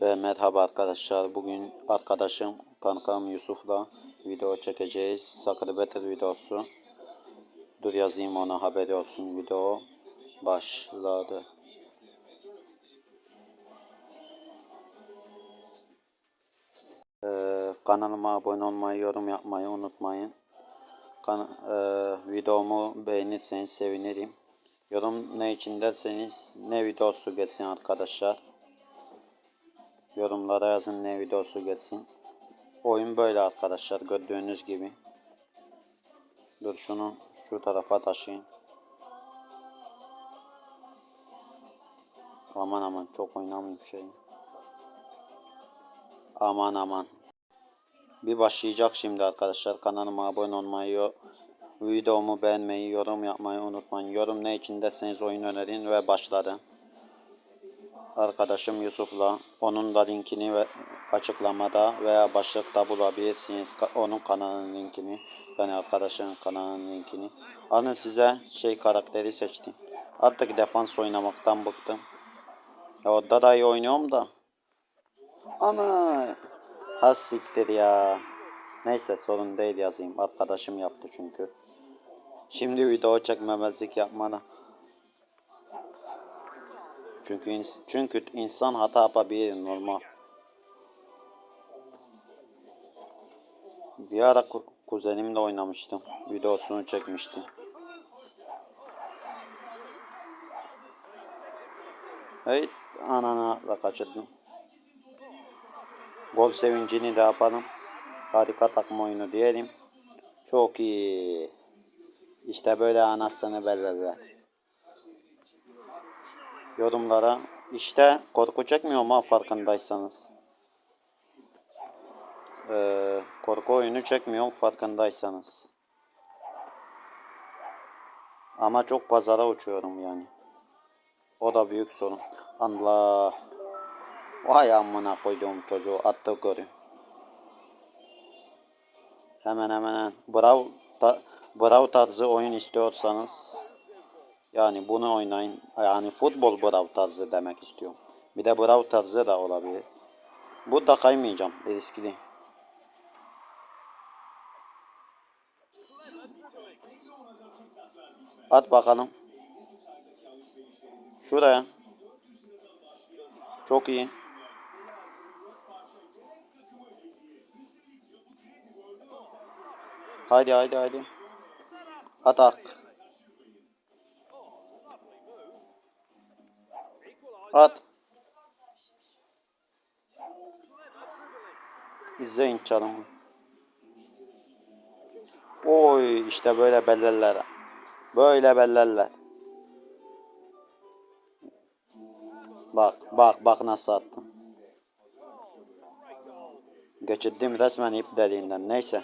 Ve merhaba arkadaşlar. Bugün arkadaşım kankam Yusuf'la video çekeceğiz. Sakır Battle videosu. Dur yazayım ona haberi olsun. Video başladı. Ee, kanalıma abone olmayı, yorum yapmayı unutmayın. Kan e, videomu beğenirseniz sevinirim. Yorum ne için derseniz ne videosu gelsin arkadaşlar. Yorumlara yazın ne videosu gelsin. Oyun böyle arkadaşlar gördüğünüz gibi. Dur şunu şu tarafa taşıyın. Aman aman çok oynamayayım şey. Aman aman. Bir başlayacak şimdi arkadaşlar. Kanalıma abone olmayı, videomu beğenmeyi, yorum yapmayı unutmayın. Yorum ne için derseniz oyun önerin ve başladı. Arkadaşım Yusuf'la onun da linkini ve açıklamada veya başlıkta bulabilirsiniz. Onun kanalının linkini. Yani arkadaşın kanalının linkini. Alın size şey karakteri seçtim. Artık defans oynamaktan bıktım. Ya orada da iyi oynuyorum da. Ana. Ha siktir ya. Neyse sorun değil yazayım. Arkadaşım yaptı çünkü. Şimdi video çekmemezlik yapmadan. Çünkü ins- çünkü insan hata yapabilir normal. Bir ara ku- kuzenimle oynamıştım. Videosunu çekmiştim. Hey anana da kaçırdım. Gol sevincini de yapalım. Harika takım oyunu diyelim. Çok iyi. İşte böyle anasını belirler. Yorumlara işte korku çekmiyorum ha farkındaysanız. Ee, korku oyunu çekmiyorum farkındaysanız. Ama çok pazara uçuyorum yani. O da büyük sorun. Allah. Vay amına koyduğum çocuğu attı golü. Hemen hemen Brav, ta, Brav tarzı oyun istiyorsanız yani bunu oynayın. Yani futbol Brav tarzı demek istiyorum. Bir de Brav tarzı da olabilir. Bu da kaymayacağım. Riskli. At bakalım. Şuraya. Çok iyi. Haydi haydi haydi. Atak. At. İzleyin çalımı. Oy işte böyle bellerler. Böyle bellerler. Bak bak bak nasıl attım. Geçirdim resmen ip deliğinden. Neyse.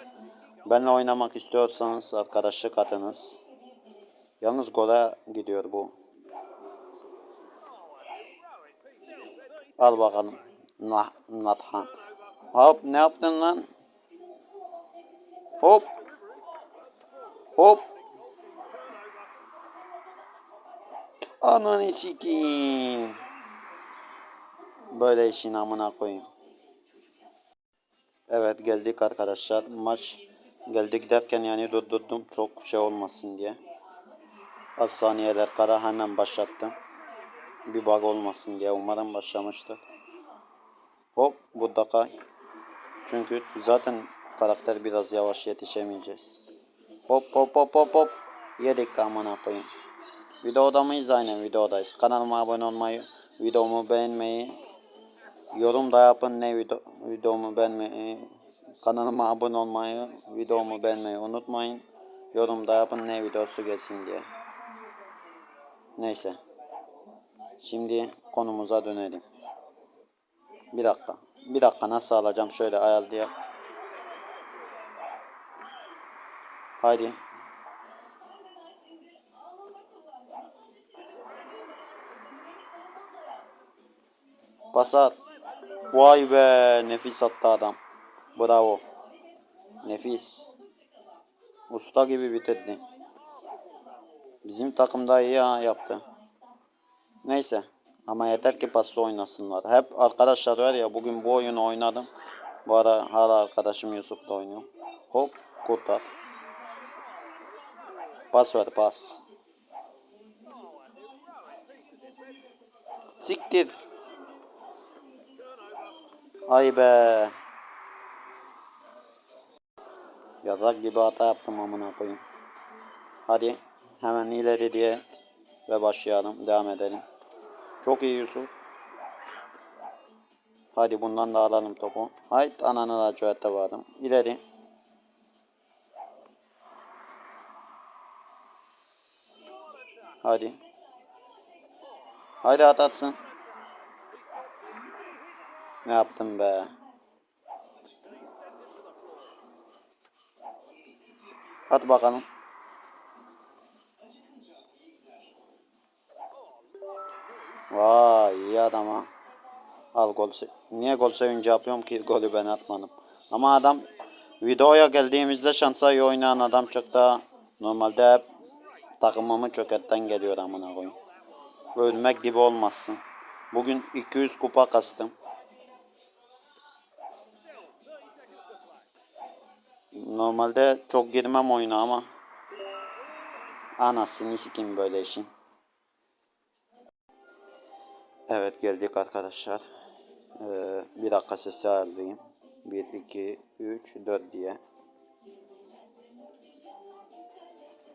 Benle oynamak istiyorsanız arkadaşlık atınız. Yalnız gole gidiyor bu. Al bakalım. Nah, Nathan. Hop ne yaptın lan? Hop. Hop. Ananı sikeyim. Böyle işin amına koyayım. Evet geldik arkadaşlar. Maç geldik derken yani durdurdum çok şey olmasın diye. Az saniyeler kara hemen başlattım. Bir bug olmasın diye umarım başlamıştır. Hop bu da kay. Çünkü zaten karakter biraz yavaş yetişemeyeceğiz. Hop hop hop hop hop. Yedik amına koyayım. Videoda mıyız? Aynen videodayız. Kanalıma abone olmayı, videomu beğenmeyi, yorum da yapın ne video, videomu beğenmeyi, kanalıma abone olmayı, videomu beğenmeyi unutmayın. Yorum da yapın ne videosu gelsin diye. Neyse. Şimdi konumuza dönelim. Bir dakika. Bir dakika nasıl alacağım şöyle ayarlayalım. Haydi. Basar. Vay be nefis attı adam. Bravo. Nefis. Usta gibi bitirdi. Bizim takımda iyi ha yaptı. Neyse. Ama yeter ki paslı oynasınlar. Hep arkadaşlar var ya bugün bu oyunu oynadım. Bu ara hala arkadaşım Yusuf da oynuyor. Hop kurtar. Pas ver pas. Siktir. Ay be. Yazak gibi hata yaptım amına koyayım. Hadi hemen ileri diye ve başlayalım. Devam edelim. Çok iyi Yusuf. Hadi bundan da alalım topu. Haydi ananı laciverte vardım. İleri. Hadi. Haydi at atsın. Ne yaptım be? Hadi bakalım. Gol. Niye gol sevinci yapıyorum ki golü ben atmadım. Ama adam videoya geldiğimizde şansa iyi oynayan adam çok daha normalde hep takımımı çökertten geliyor amına koyayım. Ölmek gibi olmasın. Bugün 200 kupa kastım. Normalde çok girmem oyuna ama anasını sikeyim böyle işin. Evet geldik arkadaşlar. Ee, bir dakika sesi ayarlayayım. 1, 2, 3, 4 diye.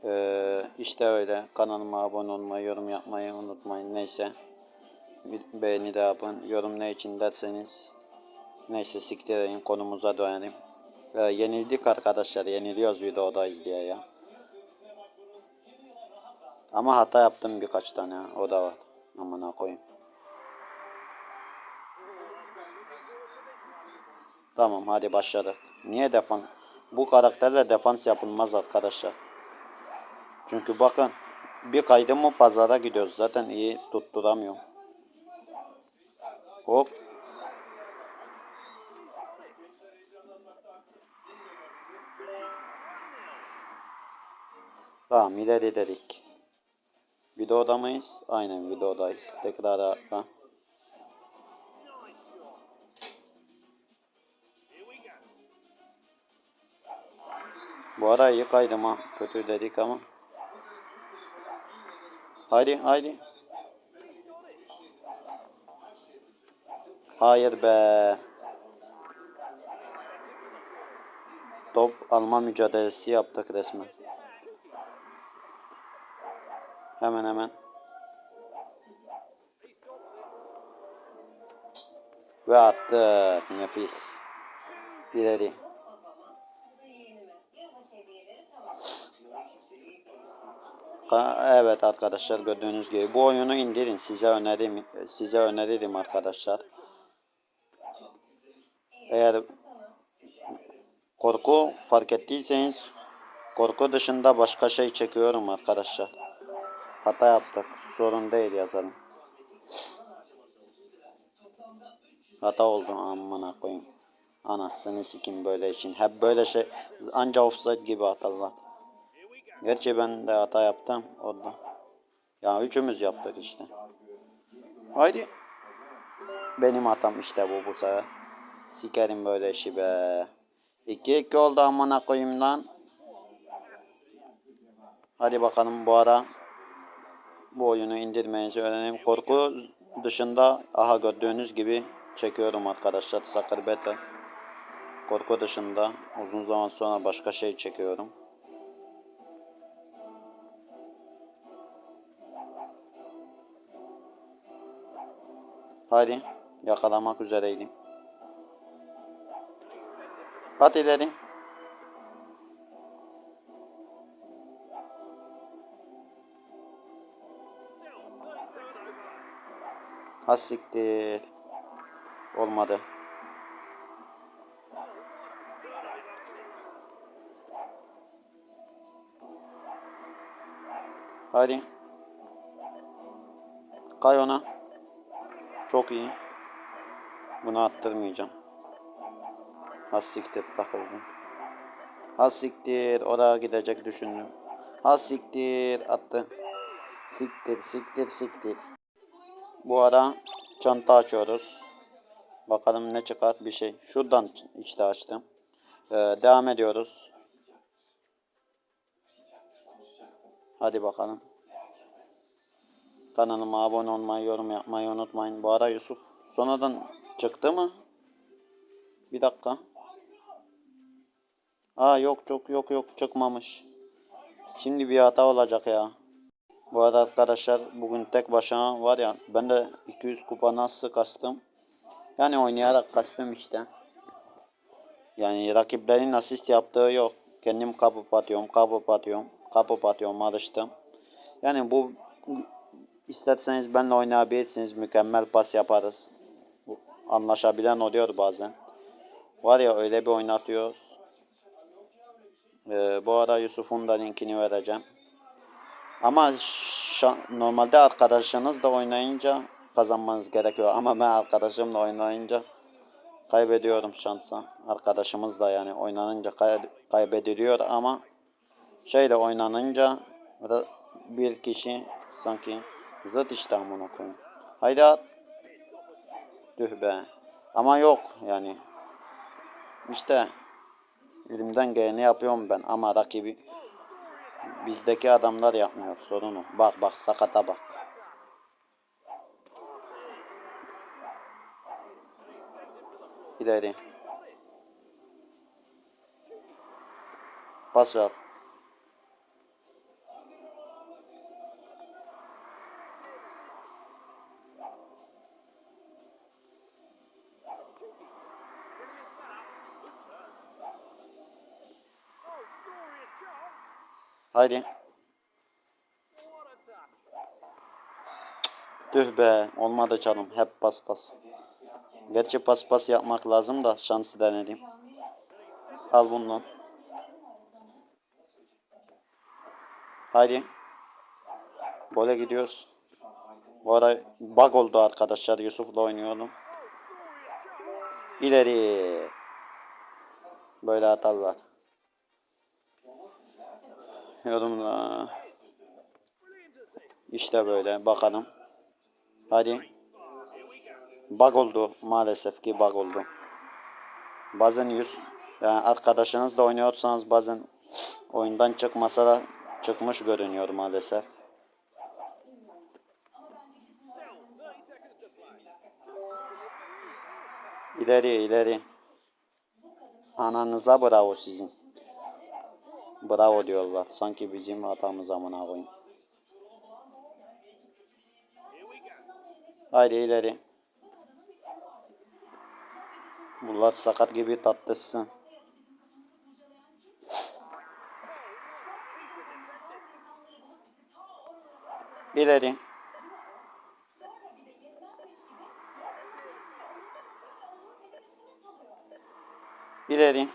Ee, işte öyle. Kanalıma abone olmayı, yorum yapmayı unutmayın. Neyse. Beğeni de yapın. Yorum ne için derseniz. Neyse siktireyim konumuza dönelim. Ee, yenildik arkadaşlar. Yeniliyoruz videodayız diye ya. Ama hata yaptım birkaç tane. O da var. Amına koyayım. Tamam hadi başladık. Niye defans? Bu karakterle defans yapılmaz arkadaşlar. Çünkü bakın bir kaydım mı pazara gidiyoruz. Zaten iyi tutturamıyorum. Hop. Tamam ileri dedik. Videoda mıyız? Aynen videodayız. Tekrar ara. Bu ara iyi kaydım ha. Kötü dedik ama. Haydi haydi. Hayır be. Top alma mücadelesi yaptık resmen. Hemen hemen. Ve attık. Nefis. İleri. Ka- Evet arkadaşlar gördüğünüz gibi bu oyunu indirin size öneririm size öneririm arkadaşlar. Eğer korku fark ettiyseniz korku dışında başka şey çekiyorum arkadaşlar. Hata yaptık. Sorun değil yazalım. Hata oldu amına koyayım. Anasını sikim böyle için. Hep böyle şey anca offside gibi hatalar. Gerçi ben de hata yaptım orada. Ya üçümüz yaptık işte. Haydi. Benim hatam işte bu bu sefer. Sikerim böyle işi be. 2-2 oldu amına koyayım lan. Hadi bakalım bu ara bu oyunu indirmenizi öğrenelim. Korku dışında aha gördüğünüz gibi çekiyorum arkadaşlar Sakır Beta. Korku dışında uzun zaman sonra başka şey çekiyorum. Hadi yakalamak üzereydim. At ileri. Ha siktir. Olmadı. Hadi. Kay ona. Çok iyi. Bunu attırmayacağım. Ha siktir takıldım. Ha siktir. Oraya gidecek düşündüm. Ha siktir attı. Siktir siktir siktir. Bu ara çanta açıyoruz. Bakalım ne çıkar bir şey. Şuradan işte açtım. Ee, devam ediyoruz. Hadi bakalım. Kanalıma abone olmayı, yorum yapmayı unutmayın. Bu ara Yusuf sonradan çıktı mı? Bir dakika. Aa yok çok yok yok çıkmamış. Şimdi bir hata olacak ya. Bu arada arkadaşlar bugün tek başına var ya ben de 200 kupa nasıl kastım. Yani oynayarak kastım işte. Yani rakiplerin asist yaptığı yok. Kendim kapıp atıyorum, kapıp atıyorum, kapıp atıyorum alıştım. Yani bu isterseniz benimle oynayabilirsiniz. Mükemmel pas yaparız. Anlaşabilen oluyor bazen. Var ya öyle bir oynatıyoruz. Ee, bu ara Yusuf'un da linkini vereceğim. Ama normalde arkadaşınızla oynayınca kazanmanız gerekiyor. Ama ben arkadaşımla oynayınca kaybediyorum şansa. Arkadaşımızla yani oynanınca kay- kaybediliyor ama şeyle oynanınca bir kişi sanki zıt işte amına koyayım. Haydi at. Tüh be. Ama yok yani. İşte elimden geleni yapıyorum ben ama rakibi bizdeki adamlar yapmıyor sorun o. Bak bak sakata bak. İleri. Pas ver. Haydi. Tüh be olmadı canım hep pas pas. Gerçi pas pas yapmak lazım da şansı denedim. Al bunu. Haydi. Gole gidiyoruz. Bu ara bug oldu arkadaşlar Yusuf'la oynuyordum. İleri. Böyle atarlar. Yorumla. İşte böyle bakalım. Hadi. Bug oldu maalesef ki bug oldu. Bazen yüz yani arkadaşınızla oynuyorsanız bazen oyundan çıkmasa da çıkmış görünüyor maalesef. İleri ileri. Ananıza bravo sizin. Bravo diyorlar. Sanki bizim hatamız amına koyayım. Haydi ileri. Bunlar sakat gibi tatlısın. İleri. İleri.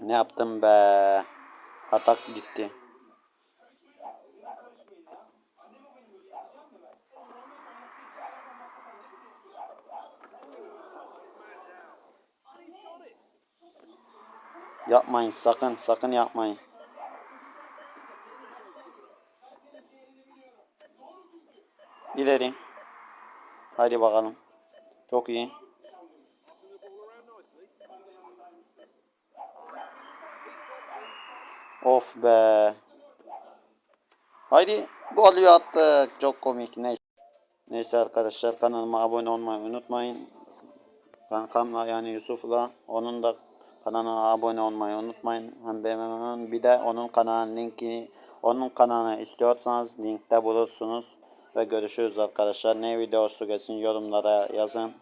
Ne yaptım be? Atak gitti. Yapmayın sakın sakın yapmayın. İleri. Haydi bakalım. Çok iyi. Of be. Haydi golü attık. Çok komik. Neyse. Neyse arkadaşlar kanalıma abone olmayı unutmayın. Kankamla yani Yusuf'la onun da kanalına abone olmayı unutmayın. Hem benim bir de onun kanalının linkini onun kanalına istiyorsanız linkte bulursunuz. Ve görüşürüz arkadaşlar. Ne videosu gelsin yorumlara yazın.